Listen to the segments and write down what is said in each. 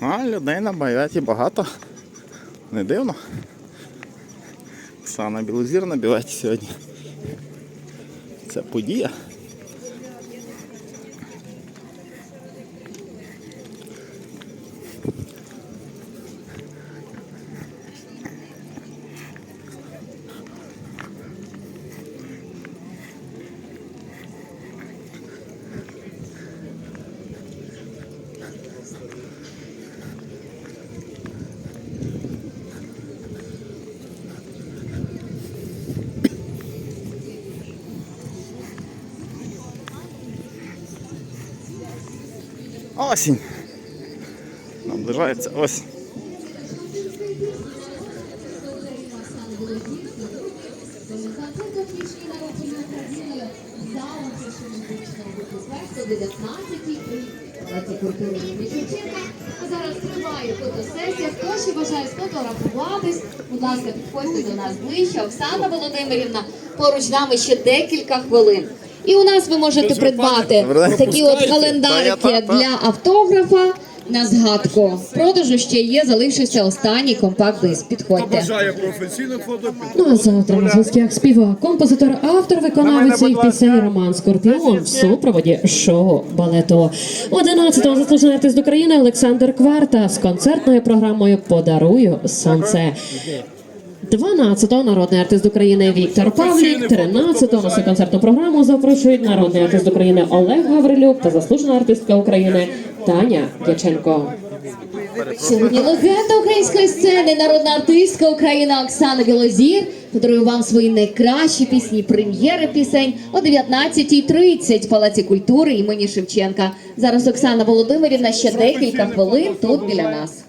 А людей на байветі багато. Не дивно. Оксана Білозір на біветі сьогодні. Це подія. Осінь. Наближається осінь. А зараз триває фотосесія. Хто ще бажає сфотографуватись? Будь ласка, підходьте до нас ближче. Оксана Володимирівна, поруч нами ще декілька хвилин. І у нас ви можете придбати такі от календарики так. для автографа. На згадку В продажу ще є, залишився останній компакт-диск. Підходьте. Бажає професійне фото. Ну а завтра на зв'язках співак, композитор, автор, виконавець цих пісень Роман Скорпіон в супроводі шоу балету. 11-го заслужений артист України Олександр Кварта з концертною програмою Подарую сонце. 12-го народний артист України Віктор Павлік, 13-го на свою концертну програму запрошують народний артист України Олег Гаврилюк та заслужена артистка України Таня Дяченко. Сьогодні легенда української сцени, народна артистка України Оксана Білозір подарує вам свої найкращі пісні, прем'єри пісень о 19.30 в Палаці культури імені Шевченка. Зараз Оксана Володимирівна ще декілька хвилин тут біля нас.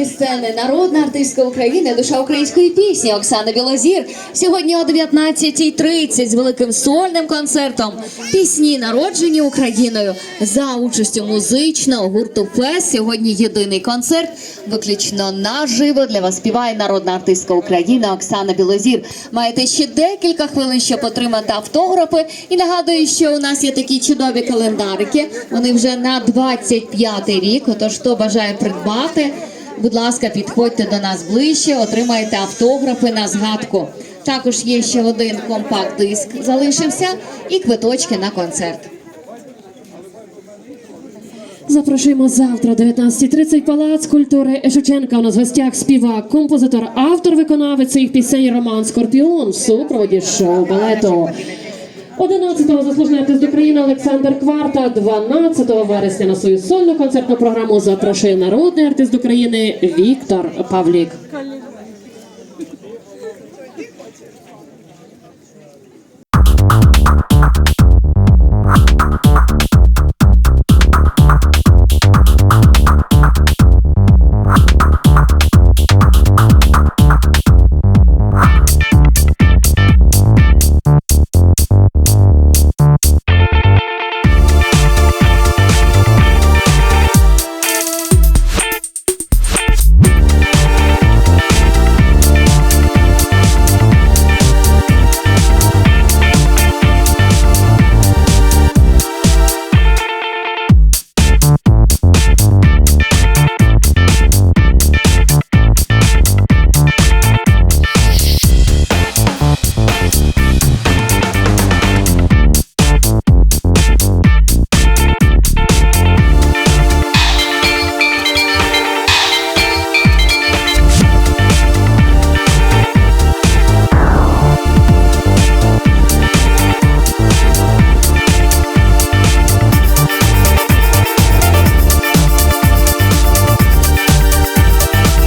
Української сцени, народна артистка України, душа української пісні Оксана Білозір. Сьогодні о 19.30 з великим сольним концертом пісні народжені Україною за участю музичного гурту Фест. Сьогодні єдиний концерт, виключно наживо для вас співає народна артистка України Оксана Білозір. Маєте ще декілька хвилин, щоб отримати автографи. І нагадую, що у нас є такі чудові календарики. Вони вже на 25-й рік. Отож, хто бажає придбати, будь ласка, підходьте до нас ближче, отримаєте автографи на згадку. Також є ще один компакт-диск залишився і квиточки на концерт. Запрошуємо завтра, 19.30, Палац культури Шевченка. У нас в гостях співак, композитор, автор, виконавець цих пісень Роман Скорпіон в супроводі шоу балету. 11-го заслужений артист України Олександр Кварта, 12 вересня на свою сольну концертну програму запрошує народний артист України Віктор Павлік.